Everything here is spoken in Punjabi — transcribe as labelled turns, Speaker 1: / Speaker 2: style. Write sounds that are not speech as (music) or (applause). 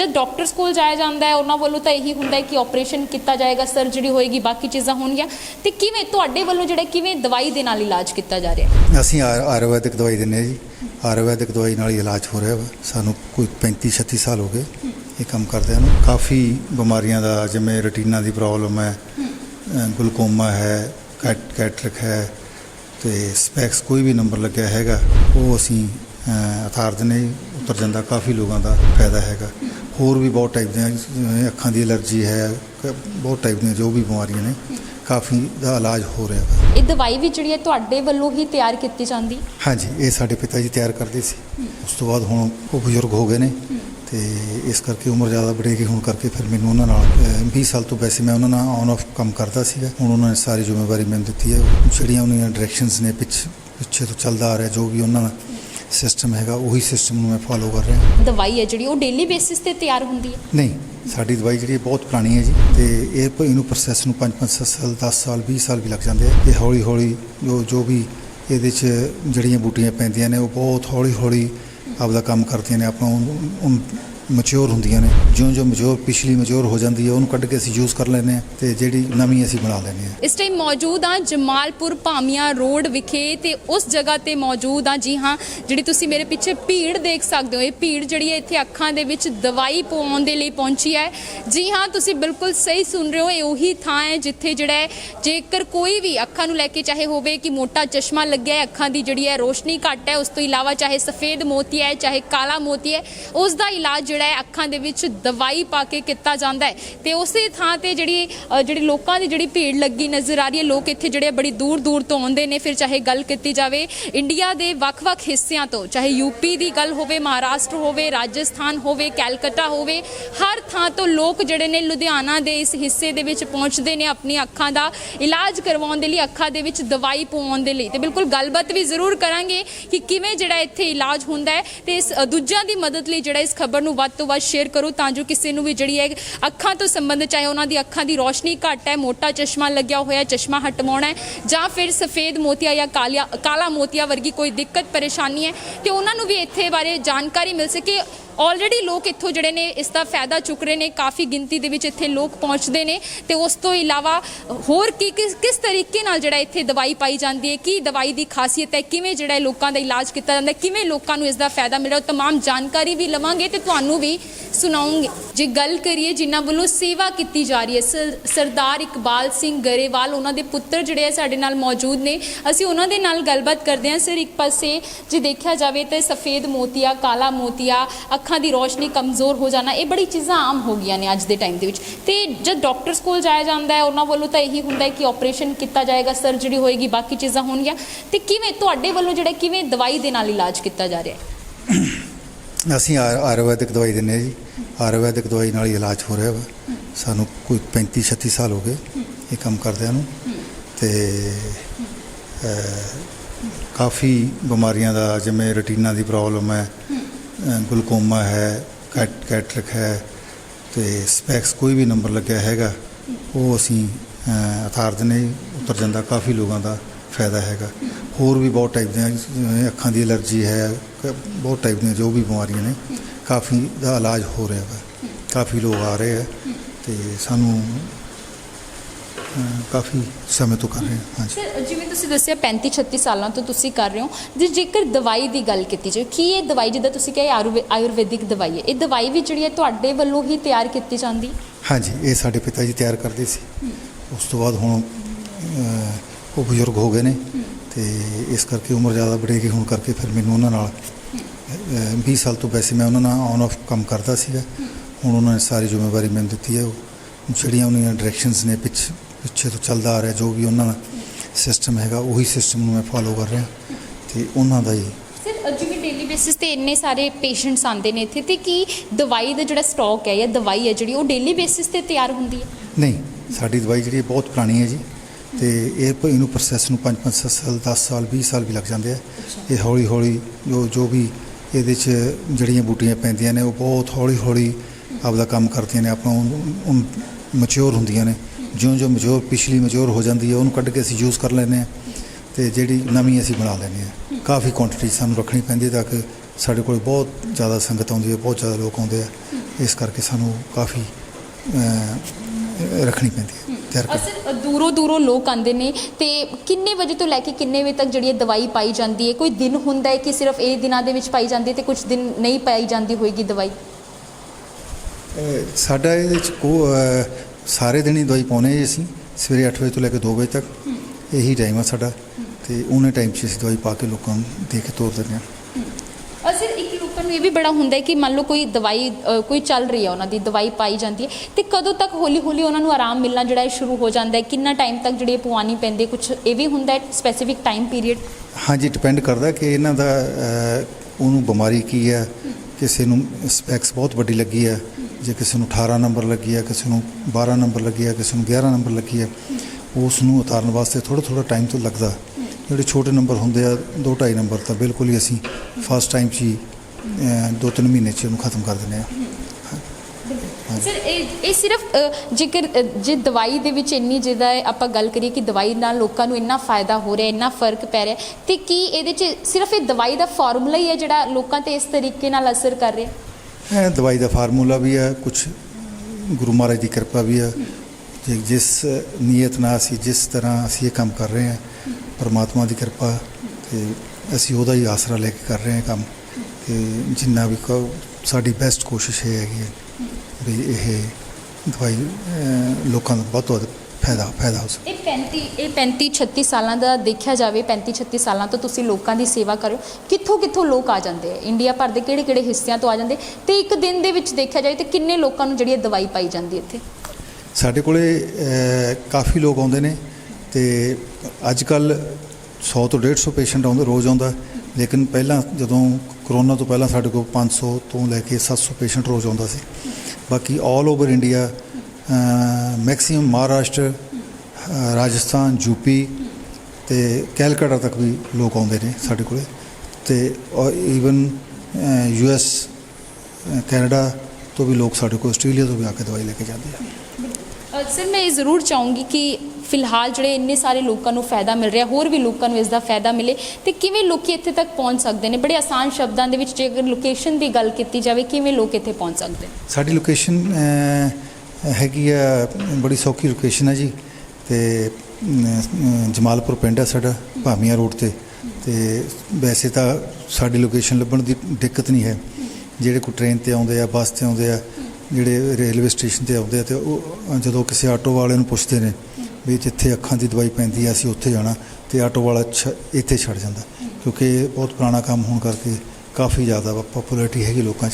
Speaker 1: ਜਦ ਡਾਕਟਰਸ ਕੋਲ ਜਾਇਆ ਜਾਂਦਾ ਹੈ ਉਹਨਾਂ ਵੱਲੋਂ ਤਾਂ ਇਹੀ ਹੁੰਦਾ ਹੈ ਕਿ ਆਪਰੇਸ਼ਨ ਕੀਤਾ ਜਾਏਗਾ ਸਰਜਰੀ ਹੋਏਗੀ ਬਾਕੀ ਚੀਜ਼ਾਂ ਹੋਣਗੀਆਂ। ਤੇ ਕਿਵੇਂ ਤੁਹਾਡੇ ਵੱਲੋਂ ਜਿਹੜਾ ਕਿਵੇਂ ਦਵਾਈ ਦੇ ਨਾਲ ਇਲਾਜ ਕੀਤਾ ਜਾ ਰਿਹਾ? ਹੈ
Speaker 2: ਅਸੀਂ ਆਯ- ਆਯੁਰਵੈਦਿਕ ਦਵਾਈ ਦਿੰਦੇ ਹਾਂ ਜੀ। ਆਯੁਰਵੈਦਿਕ ਦਵਾਈ ਨਾਲ ਹੀ ਇਲਾਜ ਹੋ ਰਿਹਾ ਵਾ। ਸਾਨੂੰ ਕੋਈ 35 36 ਸਾਲ ਹੋ ਗਏ ਇਹ ਕੰਮ ਕਰਦੇ ਹਨ। ਕਾਫੀ ਬਿਮਾਰੀਆਂ ਦਾ ਜਿਵੇਂ ਰਟੀਨਾ ਦੀ ਪ੍ਰੋਬਲਮ ਹੈ ਅ, ਗਲੂਕੋਮਾ ਹੈ ਕੈਟ ਕੈਟਰਿਕ ਹੈ ਤੇ ਸਪੈਕਸ ਕੋਈ ਵੀ ਨੰਬਰ ਲੱਗਿਆ ਹੈਗਾ ਉਹ ਅਸੀਂ ਅ, ਉਤਾਰ ਦਿੰਦੇ ਹਾਂ ਜੀ। ਉਤਰ ਜਾਂਦਾ ਕਾਫੀ ਲੋਕਾਂ ਦਾ ਫਾਇਦਾ ਹੈਗਾ। ਹੋਰ ਵੀ ਬਹੁਤ ਟਾਈਪ ਦੀਆਂ ਜਿਵੇਂ ਅੱਖਾਂ ਦੀ ਐਲਰਜੀ ਹੈ ਬਹੁਤ ਟਾਈਪ ਦੀਆਂ ਜੋ ਵੀ ਬਿਮਾਰੀਆਂ ਨੇ ਕਾਫੀ ਦਾ ਇਲਾਜ ਹੋ ਰਿਹਾ ਵਾ
Speaker 1: ਇਹ ਦਵਾਈ ਵੀ ਜਿਹੜੀ ਹੈ ਤੁਹਾਡੇ ਵੱਲੋਂ ਹੀ ਤਿਆਰ ਕੀਤੀ ਜਾਂਦੀ?
Speaker 2: ਹਾਂਜੀ ਇਹ ਸਾਡੇ ਪਿਤਾ ਜੀ ਤਿਆਰ ਕਰਦੇ ਸੀ। ਉਸ ਤੋਂ ਬਾਅਦ ਹੁਣ ਉਹ ਬਜ਼ੁਰਗ ਹੋ ਗਏ ਨੇ ਤੇ ਇਸ ਕਰਕੇ ਉਮਰ ਜ਼ਿਆਦਾ ਵਧੇਗੀ ਹੁਣ ਕਰਕੇ ਫਿਰ ਮੈਨੂੰ ਉਹਨਾਂ ਨਾਲ ਅਹ, 20 ਸਾਲ ਤੋਂ ਵੈਸੇ ਮੈਂ ਉਹਨਾਂ ਨਾਲ ਔਨ ਆਫ ਕੰਮ ਕਰਦਾ ਸੀਗਾ। ਹੁਣ ਉਹਨਾਂ ਨੇ ਸਾਰੀ ਜ਼ਿੰਮੇਵਾਰੀ ਮੈਨੂੰ ਦਿੱਤੀ ਹੈ। ਜਿਹੜੀਆਂ ਉਹਨਾਂ ਦੀਆਂ ਡਾਇਰੈਕਸ਼ਨਸ ਨੇ ਪਿੱਛ ਪਿੱਛੇ ਤੋਂ ਚੱਲਦਾ ਆ ਰਿਹਾ ਜੋ ਵੀ ਉਹਨਾਂ ਦਾ ਸਿਸਟਮ ਹੈਗਾ ਉਹੀ ਸਿਸਟਮ ਨੂੰ ਮੈਂ ਫਾਲੋ ਕਰ ਰਿਹਾ।
Speaker 1: ਦਵਾਈ ਹੈ ਜਿਹੜੀ ਉਹ ਡੇਲੀ ਬੇਸਿਸ ਤੇ ਤਿਆਰ ਹੁੰਦੀ ਹੈ?
Speaker 2: ਨਹੀਂ ਸਾਡੀ ਦਵਾਈ ਜਿਹੜੀ ਬਹੁਤ ਪੁਰਾਣੀ ਹੈ ਜੀ ਤੇ ਇਹ ਪ- ਇਹਨੂੰ ਪ੍ਰੋਸੈਸ ਨੂੰ 5-5 ਸਾਲ 10 ਸਾਲ 20 ਸਾਲ ਵੀ ਲੱਗ ਜਾਂਦੇ ਆ। ਇਹ ਹੌਲੀ ਹੌਲੀ ਜੋ ਜੋ ਵੀ ਇਹਦੇ 'ਚ ਜੜੀਆਂ ਬੂਟੀਆਂ ਪੈਂਦੀਆਂ ਨੇ ਉਹ ਬਹੁਤ ਹੌਲੀ ਹੌਲੀ ਆਪਦਾ ਕੰਮ ਕਰਦੀਆਂ ਨੇ ਆਪਣਾ ਮੈਚੁਰ ਹੁੰਦੀਆਂ ਨੇ ਜਿਉਂ-ਜਿਉਂ ਮੈਚੁਰ ਪਿਛਲੀ ਮੈਚੁਰ ਹੋ ਜਾਂਦੀ ਹੈ, ਉਹਨੂੰ ਕੱਢ ਕੇ ਅਸੀਂ ਯੂਜ਼ ਕਰ ਲੈਂਦੇ ਆ ਤੇ ਜਿਹੜੀ ਨਵੀਂ ਅਸੀਂ ਬਣਾ ਲੈਂਦੇ ਆ
Speaker 1: ਇਸ ਟਾਈਮ ਮੌਜੂਦ ਆ ਜਮਾਲਪੁਰ ਭਾਮੀਆਂ ਰੋਡ ਵਿਖੇ ਤੇ ਉਸ ਜਗ੍ਹਾ ਤੇ ਮੌਜੂਦ ਆ ਜੀ ਹਾਂ, ਜਿਹੜੀ ਤੁਸੀਂ ਮੇਰੇ ਪਿੱਛੇ ਭੀੜ ਦੇਖ ਸਕਦੇ ਹੋ, ਇਹ ਭੀੜ ਜਿਹੜੀ ਹੈ ਇੱਥੇ ਅੱਖਾਂ ਦੇ ਵਿੱਚ ਦਵਾਈ ਪਵਾਉਣ ਦੇ ਲਈ ਪਹੁੰਚੀ ਹੈ। ਜੀ ਹਾਂ, ਤੁਸੀਂ ਬਿਲਕੁਲ ਸਹੀ ਸੁਣ ਰਹੇ ਹੋ, ਇਹ ਉਹੀ ਥਾਂ ਹੈ ਜਿੱਥੇ ਜਿਹੜਾ ਹੈ, ਜੇਕਰ ਕੋਈ ਵੀ ਅੱਖਾਂ ਨੂੰ ਲੈ ਕੇ ਚਾਹੇ ਹੋਵੇ ਕਿ ਮੋਟਾ ਚਸ਼ਮਾ ਲੱਗਿਆ ਹੈ, ਅੱਖਾਂ ਦੀ ਜਿਹੜੀ ਹੈ ਰੋਸ਼ਨੀ ਘੱਟ ਹੈ, ਉਸ ਤੋਂ ਇਲਾਵਾ ਚਾਹੇ ਸਫੇਦ ਮੋਤੀ ਹੈ, ਚਾਹੇ ਕਾਲਾ ਮੋਤੀ ਹੈ, ਉਸ ਦਾ ਇਲਾਜ ਜਿਹੜਾ ਹੈ ਅੱਖਾਂ ਦੇ ਵਿੱਚ ਦਵਾਈ ਪਾ ਕੇ ਕੀਤਾ ਜਾਂਦਾ ਹੈ। ਤੇ ਉਸੇ ਥਾਂ ਤੇ ਜਿਹੜੀ ਅ, ਜਿਹੜੀ ਲੋਕਾਂ ਦੀ ਜਿਹੜੀ ਭੀੜ ਲੱਗੀ ਨਜ਼ਰ ਆ ਰਹੀ ਹੈ ਲੋਕ ਇੱਥੇ ਜਿਹੜੇ ਬੜੀ ਦੂਰ ਦੂਰ ਤੋਂ ਆਉਂਦੇ ਨੇ ਫਿਰ ਚਾਹੇ ਗੱਲ ਕੀਤੀ ਜਾਵੇ ਇੰਡੀਆ ਦੇ ਵੱਖ-ਵੱਖ ਹਿੱਸਿਆਂ ਤੋਂ ਚਾਹੇ ਯੂਪੀ ਦੀ ਗੱਲ ਹੋਵੇ ਮਹਾਰਾਸ਼ਟਰ ਹੋਵੇ ਰਾਜਸਥਾਨ ਹੋਵੇ ਕੈਲਕਟਾ ਹੋਵੇ ਹਰ ਥਾਂ ਤੋਂ ਲੋਕ ਜਿਹੜੇ ਨੇ ਲੁਧਿਆਣਾ ਦੇ ਇਸ ਹਿੱਸੇ ਦੇ ਵਿੱਚ ਪਹੁੰਚਦੇ ਨੇ ਆਪਣੀ ਅੱਖਾਂ ਦਾ ਇਲਾਜ ਕਰਵਾਉਣ ਦੇ ਲਈ ਅੱਖਾਂ ਦੇ ਵਿੱਚ ਦਵਾਈ ਪਵਾਉਣ ਦੇ ਲਈ। ਤੇ ਬਿਲਕੁਲ ਗੱਲਬਾਤ ਵੀ ਜ਼ਰੂਰ ਕਰਾਂਗੇ ਕਿ ਕਿਵੇਂ ਜਿਹੜਾ ਇੱਥੇ ਇਲਾਜ ਹੁੰਦਾ ਹੈ ਤੇ ਇਸ ਦੂਜਿਆਂ ਦੀ ਮਦਦ ਲਈ ਜਿਹੜਾ ਇਸ ਖਬਰ ਨੂੰ ਵੱਧ ਵੱਧ ਤੋਂ ਵੱਧ ਸ਼ੇਅਰ ਕਰੋ ਤਾਂ ਜੋ ਕਿਸੇ ਨੂੰ ਵੀ ਜਿਹੜੀ ਹੈ ਅੱਖਾਂ ਤੋਂ ਸੰਬੰਧਿਤ ਚਾਹੇ ਉਹਨਾਂ ਦੀ ਅੱਖਾਂ ਦੀ ਰੋਸ਼ਨੀ ਘੱਟ ਹੈ, ਮੋਟਾ ਚਸ਼ਮਾ ਲੱਗਿਆ ਹੋਇਆ ਚਸ਼ਮਾ ਹਟਵਾਉਣਾ ਹੈ, ਜਾਂ ਫਿਰ ਸਫੇਦ ਮੋਤੀਆ ਜਾਂ ਕਾਲਿਆ, ਕਾਲਾ ਮੋਤੀਆ ਵਰਗੀ ਕੋਈ ਦਿੱਕਤ, ਪਰੇਸ਼ਾਨੀ ਹੈ, ਤੇ ਉਹਨਾਂ ਨੂੰ ਵੀ ਇੱਥੇ ਬਾਰੇ ਜਾਣਕਾਰੀ ਮਿਲ ਸਕੇ। ਆਲਰੇਡੀ ਲੋਕ ਇੱਥੋਂ ਜਿਹੜੇ ਨੇ ਇਸ ਦਾ ਫਾਇਦਾ ਚੁੱਕ ਰਹੇ ਨੇ ਕਾਫੀ ਗਿਣਤੀ ਦੇ ਵਿੱਚ ਇੱਥੇ ਲੋਕ ਪਹੁੰਚਦੇ ਨੇ ਤੇ ਉਸ ਤੋਂ ਇਲਾਵਾ ਹੋਰ ਕੀ ਕਿਸ ਕਿਸ ਤਰੀਕੇ ਨਾਲ ਜਿਹੜਾ ਇੱਥੇ ਦਵਾਈ ਪਾਈ ਜਾਂਦੀ ਹੈ ਕੀ ਦਵਾਈ ਦੀ ਖਾਸੀਅਤ ਹੈ ਕਿਵੇਂ ਜਿਹੜਾ ਇਹ ਲੋਕਾਂ ਦਾ ਇਲਾਜ ਕੀਤਾ ਜਾਂਦਾ ਹੈ ਕਿਵੇਂ ਲੋਕਾਂ ਨੂੰ ਇਸ ਦਾ ਫਾਇਦਾ ਮਿਲ ਰਿਹਾ ਉਹ तमाम ਜਾਣਕਾਰੀ ਵੀ ਲਵਾਂਗੇ ਤੇ ਤੁਹਾਨੂੰ ਵੀ ਸੁਣਾਉਂਗੇ ਜੇ ਗੱਲ ਕਰੀਏ ਜਿਨ੍ਹਾਂ ਵੱਲੋਂ ਸੇਵਾ ਕੀਤੀ ਜਾ ਰਹੀ ਹੈ ਸਰ- ਸਰਦਾਰ ਇਕਬਾਲ ਸਿੰਘ ਗਰੇਵਾਲ ਉਹਨਾਂ ਦੇ ਪੁੱਤਰ ਜਿਹੜੇ ਆ ਸਾਡੇ ਨਾਲ ਮੌਜੂਦ ਨੇ ਅਸੀਂ ਉਹਨਾਂ ਦੇ ਨਾਲ ਗੱਲਬਾਤ ਕਰਦੇ ਹਾਂ ਸਰ ਇੱਕ ਪਾਸੇ ਜੇ ਦੇਖਿਆ ਜਾਵੇ ਤਾਂ ਸਫੇਦ ਮੋਤੀਆ ਕਾਲਾ ਮੋਤੀਆ ਅੱਖਾਂ ਅੱਖਾਂ ਦੀ ਰੋਸ਼ਨੀ ਕਮਜ਼ੋਰ ਹੋ ਜਾਣਾ, ਇਹ ਬੜੀ ਚੀਜ਼ਾਂ ਆਮ ਹੋ ਗਈਆਂ ਨੇ ਅੱਜ ਦੇ ਟਾਈਮ ਦੇ ਵਿੱਚ। ਤੇ ਜਦ ਡਾਕਟਰਸ ਕੋਲ ਜਾਇਆ ਜਾਂਦਾ ਹੈ, ਉਹਨਾਂ ਵੱਲੋਂ ਤਾਂ ਇਹੀ ਹੁੰਦਾ ਹੈ ਕਿ ਆਪਰੇਸ਼ਨ ਕੀਤਾ ਜਾਏਗਾ ਸਰਜਰੀ ਹੋਏਗੀ, ਬਾਕੀ ਚੀਜ਼ਾਂ ਹੋਣਗੀਆਂ। ਤੇ ਕਿਵੇਂ ਤੁਹਾਡੇ ਵੱਲੋਂ ਜਿਹੜਾ ਕਿਵੇਂ ਦਵਾਈ ਦੇ ਨਾਲ ਇਲਾਜ ਕੀਤਾ ਜਾ ਰਿਹਾ ਹੈ? (clears throat)
Speaker 2: ਅਸੀਂ ਆਯ- ਆਯੁਰਵੈਦਿਕ ਦਵਾਈ ਦਿੰਦੇ ਹਾਂ ਜੀ। ਆਯੁਰਵੈਦਿਕ ਦਵਾਈ ਨਾਲ ਹੀ ਇਲਾਜ ਹੋ ਰਿਹਾ ਵਾ। ਸਾਨੂੰ ਕੋਈ 35 36 ਸਾਲ ਹੋ ਗਏ ਇਹ ਕੰਮ ਕਰਦਿਆਂ ਨੂੰ। ਤੇ ਕਾਫੀ ਬਿਮਾਰੀਆਂ ਦਾ, ਜਿਵੇਂ ਰਟੀਨਾ ਦੀ ਪ੍ਰੋਬਲਮ ਹੈ ਗਲੂਕੋਮਾ ਹੈ ਕੈਟ ਕੈਟਰਿਕ ਹੈ ਤੇ ਸਪੈਕਸ ਕੋਈ ਵੀ ਨੰਬਰ ਲੱਗਿਆ ਹੈਗਾ ਉਹ ਅਸੀਂ ਅ, ਉਤਾਰ ਦਿੰਦੇ ਉਤਰ ਜਾਂਦਾ ਕਾਫੀ ਲੋਕਾਂ ਦਾ ਫਾਇਦਾ ਹੈਗਾ। ਹੋਰ ਵੀ ਬਹੁਤ ਟਾਈਪ ਦੀਆਂ ਜਿਵੇਂ ਅੱਖਾਂ ਦੀ ਐਲਰਜੀ ਹੈ ਬਹੁਤ ਟਾਈਪ ਦੀਆਂ ਜੋ ਵੀ ਬਿਮਾਰੀਆਂ ਨੇ ਕਾਫੀ ਦਾ ਇਲਾਜ ਹੋ ਰਿਹਾ ਵਾ। ਕਾਫੀ ਲੋਕ ਆ ਰਹੇ ਆ ਤੇ ਸਾਨੂੰ ਕਾਫੀ ਸਮੇਂ ਤੋਂ ਕਰ ਰਹੇ ਹਾਂ ਹਾਂਜੀ।
Speaker 1: ਸਰ ਜਿਵੇਂ ਤੁਸੀਂ ਦੱਸਿਆ 35 36 ਸਾਲਾਂ ਤੋਂ ਤੁਸੀਂ ਕਰ ਰਹੇ ਹੋ ਜੇ ਜੇਕਰ ਦਵਾਈ ਦੀ ਗੱਲ ਕੀਤੀ ਜਾਵੇ ਕੀ ਇਹ ਦਵਾਈ ਜਿੱਦਾਂ ਤੁਸੀਂ ਕਿਹਾ ਆਯੁਰਵੇ- ਆਯੁਰਵੈਦਿਕ ਦਵਾਈ ਹੈ ਇਹ ਦਵਾਈ ਵੀ ਜਿਹੜੀ ਹੈ ਤੁਹਾਡੇ ਵੱਲੋਂ ਹੀ ਤਿਆਰ ਕੀਤੀ ਜਾਂਦੀ?
Speaker 2: ਹਾਂਜੀ ਇਹ ਸਾਡੇ ਪਿਤਾ ਜੀ ਤਿਆਰ ਕਰਦੇ ਸੀ। ਉਸ ਤੋਂ ਬਾਅਦ ਹੁਣ ਉਹ ਬਜ਼ੁਰਗ ਹੋ ਗਏ ਨੇ ਤੇ ਇਸ ਕਰਕੇ ਉਮਰ ਜ਼ਿਆਦਾ ਵਧੇਗੀ ਹੁਣ ਕਰਕੇ ਫਿਰ ਮੈਨੂੰ ਉਹਨਾਂ ਨਾਲ ਅ, 20 ਸਾਲ ਤੋਂ ਵੈਸੇ ਮੈਂ ਉਹਨਾਂ ਨਾਲ ਔਨ ਆਫ ਕੰਮ ਕਰਦਾ ਸੀਗਾ। ਹੁਣ ਉਹਨਾਂ ਨੇ ਸਾਰੀ ਜ਼ਿੰਮੇਵਾਰੀ ਮੈਨੂੰ ਦਿੱਤੀ ਹੈ। ਉਹ ਜਿਹੜੀਆਂ ਉਹਨਾਂ ਦੀਆਂ ਡਾਇਰੈਕਸ਼ਨਸ ਨੇ ਪਿੱਛ ਪਿੱਛੇ ਤੋਂ ਚੱਲਦਾ ਆ ਰਿਹਾ ਜੋ ਵੀ ਉਹਨਾਂ ਦਾ ਸਿਸਟਮ ਹੈਗਾ ਉਹੀ ਸਿਸਟਮ ਨੂੰ ਮੈਂ ਫਾਲੋ ਕਰ ਰਿਹਾ। ਤੇ ਉਹਨਾਂ ਦਾ ਹੀ।
Speaker 1: ਸਰ ਅ, ਜਿਵੇਂ ਡੇਲੀ ਬੇਸਿਸ ਤੇ ਇੰਨੇ ਸਾਰੇ ਪੇਸ਼ੈਂਟਸ ਆਉਂਦੇ ਨੇ ਇੱਥੇ ਤੇ ਕੀ ਦਵਾਈ ਦਾ ਜਿਹੜਾ ਸਟਾਕ ਹੈ ਜਾਂ ਦਵਾਈ ਹੈ ਜਿਹੜੀ ਉਹ ਡੇਲੀ ਬੇਸਿਸ ਤੇ ਤਿਆਰ ਹੁੰਦੀ ਹੈ?
Speaker 2: ਨਹੀਂ ਸਾਡੀ ਦਵਾਈ ਜਿਹੜੀ ਬਹੁਤ ਪੁਰਾਣੀ ਹੈ ਜੀ। ਤੇ ਇਹ ਇਹਨੂੰ ਪ੍ਰੋਸੈਸ ਨੂੰ 5-5 ਸਾਲ 10 ਸਾਲ 20 ਸਾਲ ਵੀ ਲੱਗ ਜਾਂਦੇ ਆ। ਇਹ ਹੌਲੀ ਹੌਲੀ ਜੋ ਜੋ ਵੀ ਇਹਦੇ 'ਚ ਜੜੀਆਂ ਬੂਟੀਆਂ ਪੈਂਦੀਆਂ ਨੇ ਉਹ ਬਹੁਤ ਹੌਲੀ ਹੌਲੀ ਆਪਦਾ ਕੰਮ ਕਰਦੀਆਂ ਨੇ ਆਪਣਾ ਮੈਚੁਰ ਹੁੰਦੀਆਂ ਨੇ। ਜਿਉਂ-ਜਿਉਂ ਮੈਚੁਰ ਪਿਛਲੀ ਮੈਚੁਰ ਹੋ ਜਾਂਦੀ ਹੈ ਉਹਨੂੰ ਕੱਢ ਕੇ ਅਸੀਂ ਯੂਜ਼ ਕਰ ਲੈਂਦੇ ਆ ਤੇ ਜਿਹੜੀ ਨਵੀਂ ਅਸੀਂ ਬਣਾ ਲੈਂਦੇ ਆ ਕਾਫੀ ਕੁਆਂਟੀਟੀ ਸਾਨੂੰ ਰੱਖਣੀ ਪੈਂਦੀ ਹੈ ਤਾਂ ਕਿ ਸਾਡੇ ਕੋਲ ਬਹੁਤ ਜ਼ਿਆਦਾ ਸੰਗਤ ਆਉਂਦੀ ਹੈ ਬਹੁਤ ਜ਼ਿਆਦਾ ਲੋਕ ਆਉਂਦੇ ਆ। ਇਸ ਕਰਕੇ ਸਾਨੂੰ ਕਾਫੀ ਰੱਖਣੀ ਪੈਂਦੀ ਹੈ ਤਿਆਰ
Speaker 1: ਅਸਰ ਦੂਰੋਂ ਦੂਰੋਂ ਲੋਕ ਆਉਂਦੇ ਨੇ ਤੇ ਕਿੰਨੇ ਵਜੇ ਤੋਂ ਲੈ ਕੇ ਕਿੰਨੇ ਵਜੇ ਤੱਕ ਜਿਹੜੀ ਇਹ ਦਵਾਈ ਪਾਈ ਜਾਂਦੀ ਹੈ? ਕੋਈ ਦਿਨ ਹੁੰਦਾ ਹੈ ਕਿ ਸਿਰਫ ਇਹ ਦਿਨਾਂ ਦੇ ਵਿੱਚ ਪਾਈ ਜਾਂਦੀ ਹੈ ਤੇ ਕੁਝ ਦਿਨ ਨਹੀਂ ਪਾਈ ਜਾਂਦੀ ਹੋਏਗੀ ਦਵਾਈ?
Speaker 2: ਸਾਡਾ ਇਹਦੇ ਵਿੱਚ ਕੋ ਸਾਰੇ ਦਿਨ ਹੀ ਦਵਾਈ ਪਾਉਨੇ ਜੀ ਅਸੀਂ ਸਵੇਰੇ 8 ਵਜੇ ਤੋਂ ਲੈ ਕੇ 2 ਵਜੇ ਤੱਕ। ਇਹੀ ਟਾਈਮ ਆ ਸਾਡਾ। ਤੇ ਉਹਨੇ ਟਾਈਮ 'ਚ ਅਸੀਂ ਦਵਾਈ ਪਾ ਕੇ ਲੋਕਾਂ ਨੂੰ ਦੇ ਕੇ ਤੋਰ ਦਿੰਦੇ ਹਾਂ।
Speaker 1: ਅਸਰ ਇੱਕ ਲੋਕਾਂ ਨੂੰ ਇਹ ਵੀ ਬੜਾ ਹੁੰਦਾ ਹੈ ਕਿ ਮੰਨ ਲਓ ਕੋਈ ਦਵਾਈ ਅ, ਕੋਈ ਚੱਲ ਰਹੀ ਹੈ ਉਹਨਾਂ ਦੀ ਦਵਾਈ ਪਾਈ ਜਾਂਦੀ ਹੈ ਤੇ ਕਦੋਂ ਤੱਕ ਹੌਲੀ ਹੌਲੀ ਉਹਨਾਂ ਨੂੰ ਆਰਾਮ ਮਿਲਣਾ ਜਿਹੜਾ ਹੈ ਸ਼ੁਰੂ ਹੋ ਜਾਂਦਾ ਹੈ? ਕਿੰਨਾ ਟਾਈਮ ਤੱਕ ਜਿਹੜੀ ਇਹ ਪਵਾਉਣੀ ਪੈਂਦੀ? ਕੁਝ ਇਹ ਵੀ ਹੁੰਦਾ ਹੈ ਸਪੈਸੀਫਿਕ ਟਾਈਮ ਪੀਰੀਅਡ
Speaker 2: ਹਾਂਜੀ ਡਿਪੈਂਡ ਕਰਦਾ ਕਿ ਇਹਨਾਂ ਦਾ ਅਹ, ਉਹਨੂੰ ਬਿਮਾਰੀ ਕੀ ਹੈ ਕਿਸੇ ਨੂੰ ਸਪੈਕਸ ਬਹੁਤ ਵੱਡੀ ਲੱਗੀ ਹੈ ਜੇ ਕਿਸੇ ਨੂੰ 18 ਨੰਬਰ ਲੱਗੀ ਆ ਕਿਸੇ ਨੂੰ 12 ਨੰਬਰ ਲੱਗੀ ਆ ਕਿਸੇ ਨੂੰ 11 ਨੰਬਰ ਲੱਗੀ ਆ ਉਸ ਨੂੰ ਉਤਾਰਨ ਵਾਸਤੇ ਥੋੜਾ ਥੋੜਾ ਟਾਈਮ ਤੋਂ ਲੱਗਦਾ। ਜਿਹੜੇ ਛੋਟੇ ਨੰਬਰ ਹੁੰਦੇ ਆ 2 2.5 ਨੰਬਰ ਤਾਂ ਬਿਲਕੁਲ ਹੀ ਅਸੀਂ ਫਸਟ ਟਾਈਮ 'ਚ ਹੀ ਅਹ, ਦੋ ਤਿੰਨ ਮਹੀਨੇ 'ਚ ਉਹਨੂੰ ਖਤਮ ਕਰ ਦਿੰਦੇ ਹਾਂ।
Speaker 1: ਸਰ ਇਹ ਇਹ ਸਿਰਫ ਜੇਕਰ ਜੇ ਦਵਾਈ ਦੇ ਵਿੱਚ ਇੰਨੀ ਜਿਹਦਾ ਆਪਾਂ ਗੱਲ ਕਰੀਏ ਕਿ ਦਵਾਈ ਨਾਲ ਲੋਕਾਂ ਨੂੰ ਇੰਨਾ ਫਾਇਦਾ ਹੋ ਰਿਹਾ ਇੰਨਾ ਫ਼ਰਕ ਪੈ ਰਿਹਾ ਤੇ ਕੀ ਇਹਦੇ 'ਚ ਸਿਰਫ ਇਹ ਦਵਾਈ ਦਾ ਫਾਰਮੂਲਾ ਹੀ ਹੈ ਜਿਹੜਾ ਲੋਕਾਂ ਤੇ ਇਸ ਤਰੀਕੇ ਨਾਲ ਅਸਰ ਕਰ ਰਿਹਾ?
Speaker 2: ਇਹ ਦਵਾਈ ਦਾ ਫਾਰਮੂਲਾ ਵੀ ਹੈ ਕੁਝ ਗੁਰੂ ਮਹਾਰਾਜ ਦੀ ਕਿਰਪਾ ਵੀ ਹੈ। ਜੇ ਜਿਸ ਨੀਅਤ ਨਾਲ ਅਸੀਂ ਜਿਸ ਤਰ੍ਹਾਂ ਅਸੀਂ ਇਹ ਕੰਮ ਕਰ ਰਹੇ ਹਾਂ ਪਰਮਾਤਮਾ ਦੀ ਕਿਰਪਾ ਤੇ ਅਸੀਂ ਉਹਦਾ ਹੀ ਆਸਰਾ ਲੈ ਕੇ ਕਰ ਰਹੇ ਹਾਂ ਕੰਮ। ਤੇ ਜਿੰਨਾ ਵੀ ਕਹੋ, ਸਾਡੀ ਬੈਸਟ ਕੋਸ਼ਿਸ਼ ਇਹ ਹੈਗੀ ਹੈ ਵੀ ਇਹ ਦਵਾਈ ਲੋਕਾਂ ਦਾ ਵੱਧ ਤੋਂ ਵੱਧ ਫਾਇਦਾ ਫਾਇਦਾ ਹੋ ਸਕੇ
Speaker 1: ਇਹ 35 ਇਹ 35 36 ਸਾਲਾਂ ਦਾ ਦੇਖਿਆ ਜਾਵੇ 35 36 ਸਾਲਾਂ ਤੋਂ ਤੁਸੀਂ ਲੋਕਾਂ ਦੀ ਸੇਵਾ ਕਰ ਰਹੇ ਹੋ। ਕਿੱਥੋਂ ਕਿੱਥੋਂ ਲੋਕ ਆ ਜਾਂਦੇ ਆ? ਇੰਡੀਆ ਭਰ ਦੇ ਕਿਹੜੇ ਕਿਹੜੇ ਹਿੱਸਿਆਂ ਤੋਂ ਆ ਜਾਂਦੇ? ਤੇ ਇੱਕ ਦਿਨ ਦੇ ਵਿੱਚ ਦੇਖਿਆ ਜਾਵੇ ਤੇ ਕਿੰਨੇ ਲੋਕਾਂ ਨੂੰ ਜਿਹੜੀ ਇਹ ਦਵਾਈ ਪਾਈ ਜਾਂਦੀ ਇੱਥੇ?
Speaker 2: ਸਾਡੇ ਕੋਲੇ ਕਾਫੀ ਲੋਕ ਆਉਂਦੇ ਨੇ ਤੇ ਅੱਜ ਕੱਲ 100 ਤੋਂ 150 ਪੇਸ਼ੈਂਟ ਆਉਂਦੇ ਰੋਜ਼ ਆਉਂਦਾ। ਲੇਕਿਨ ਪਹਿਲਾਂ ਜਦੋਂ ਕਰੋਨਾ ਤੋਂ ਪਹਿਲਾਂ ਸਾਡੇ ਕੋਲ 500 ਤੋਂ ਲੈ ਕੇ 700 ਪੇਸ਼ੈਂਟ ਰੋਜ਼ ਆਉਂਦਾ ਸੀ। ਬਾਕੀ all over India maximum Maharashtra Rajasthan UP ਤੇ ਕੈਲਕਟਾ ਤੱਕ ਵੀ ਲੋਕ ਆਉਂਦੇ ਨੇ ਸਾਡੇ ਕੋਲੇ। ਤੇ ਈਵਨ ਯੂ ਐਸ ਕੈਨੇਡਾ ਤੋਂ ਵੀ ਲੋਕ ਸਾਡੇ ਕੋਲ ਆਸਟ੍ਰੇਲੀਆ ਤੋਂ ਵੀ ਆ ਕੇ ਦਵਾਈ ਲੈ ਕੇ ਜਾਂਦੇ ਆ।
Speaker 1: ਸਰ ਮੈਂ ਇਹ ਜ਼ਰੂਰ ਚਾਹੂੰਗੀ ਕਿ ਫਿਲਹਾਲ ਜਿਹੜੇ ਇੰਨੇ ਸਾਰੇ ਲੋਕਾਂ ਨੂੰ ਫਾਇਦਾ ਮਿਲ ਰਿਹਾ ਹੋਰ ਵੀ ਲੋਕਾਂ ਨੂੰ ਇਸ ਦਾ ਫਾਇਦਾ ਮਿਲੇ ਤੇ ਕਿਵੇਂ ਲੋਕੀ ਇੱਥੇ ਤੱਕ ਪਹੁੰਚ ਸਕਦੇ ਨੇ? ਬੜੇ ਆਸਾਨ ਸ਼ਬਦਾਂ ਦੇ ਵਿੱਚ ਜੇਕਰ ਲੋਕੇਸ਼ਨ ਦੀ ਗੱਲ ਕੀਤੀ ਜਾਵੇ ਕਿਵੇਂ ਲੋਕ ਇੱਥੇ ਪਹੁੰਚ ਸਕਦੇ ਨੇ?
Speaker 2: ਸਾਡੀ ਲੋਕੇਸ਼ਨ ਹੈਗੀ ਆ, ਬੜੀ ਸੌਖੀ ਲੋਕੇਸ਼ਨ ਹੈ ਜੀ, ਤੇ ਜਮਾਲਪੁਰ ਪਿੰਡ ਹੈ ਸਾਡਾ, ਭਾਮੀਆਂ ਰੋਡ ਤੇ ਤੇ ਵੈਸੇ ਤਾਂ ਸਾਡੀ ਲੋਕੇਸ਼ਨ ਲੱਭਣ ਦੀ ਦਿੱਕਤ ਨਹੀਂ ਹੈ। ਜਿਹੜੇ ਕੋਈ ਟ੍ਰੇਨ ਤੇ ਆਉਂਦੇ ਆ ਬੱਸ ਤੇ ਆਉਂਦੇ ਆ, ਜਿਹੜੇ ਰੇਲਵੇ ਸਟੇਸ਼ਨ ਤੇ ਆਉਂਦੇ ਆ, ਤੇ ਉਹ, ਜਦੋਂ ਕਿਸੇ ਆਟੋ ਵਾਲੇ ਨੂੰ ਪੁੱਛਦੇ ਨੇ ਵੀ ਜਿੱਥੇ ਅੱਖਾਂ ਦੀ ਦਵਾਈ ਪੈਂਦੀ ਆ, ਅਸੀਂ ਉੱਥੇ ਜਾਣਾ, ਤੇ ਆਟੋ ਵਾਲਾ ਛ- ਇੱਥੇ ਛੱਡ ਜਾਂਦਾ। ਕਿਉਂਕਿ ਬਹੁਤ ਪੁਰਾਣਾ ਕੰਮ ਹੋਣ ਕਰਕੇ ਕਾਫੀ ਜ਼ਿਆਦਾ ਪਪੂਲੈਰਿਟੀ ਹੈਗੀ ਲੋਕਾਂ 'ਚ।